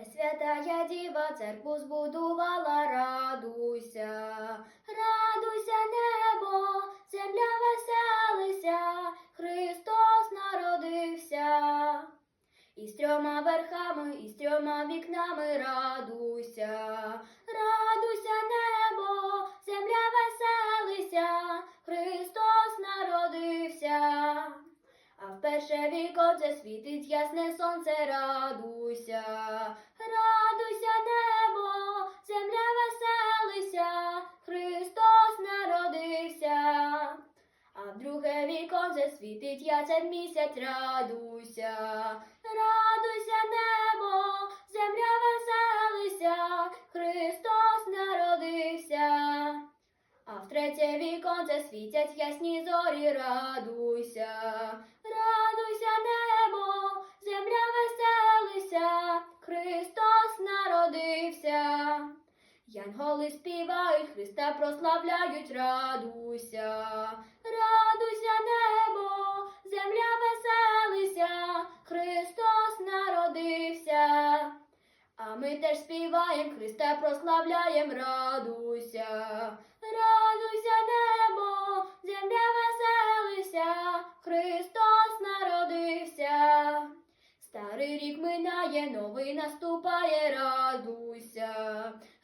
Пресвятая діва церкву збудувала, радуйся, радуйся, небо, земля веселися, Христос народився. І з трьома верхами, і з трьома вікнами радуйся, радуйся, небо, земля веселися, Христос народився. А в перше віконце світить ясне сонце, радуйся, віконце світить ясен місяць, радуйся, радуйся, небо, земля веселися, Христос народився. А в третє віконце світять ясні зорі, радуйся, радуйся, небо, земля веселися, Христос народився. Янголи співають, Христа прославляють, радуйся, ми теж співаєм, Христа прославляєм, радуйся, радуйся, небо, земля веселися, Христос народився. Старий рік минає, новий наступає, радуйся,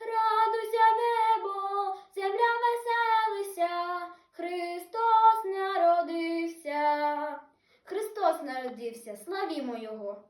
радуйся, небо, земля веселися, Христос народився. Христос народився, славімо Його.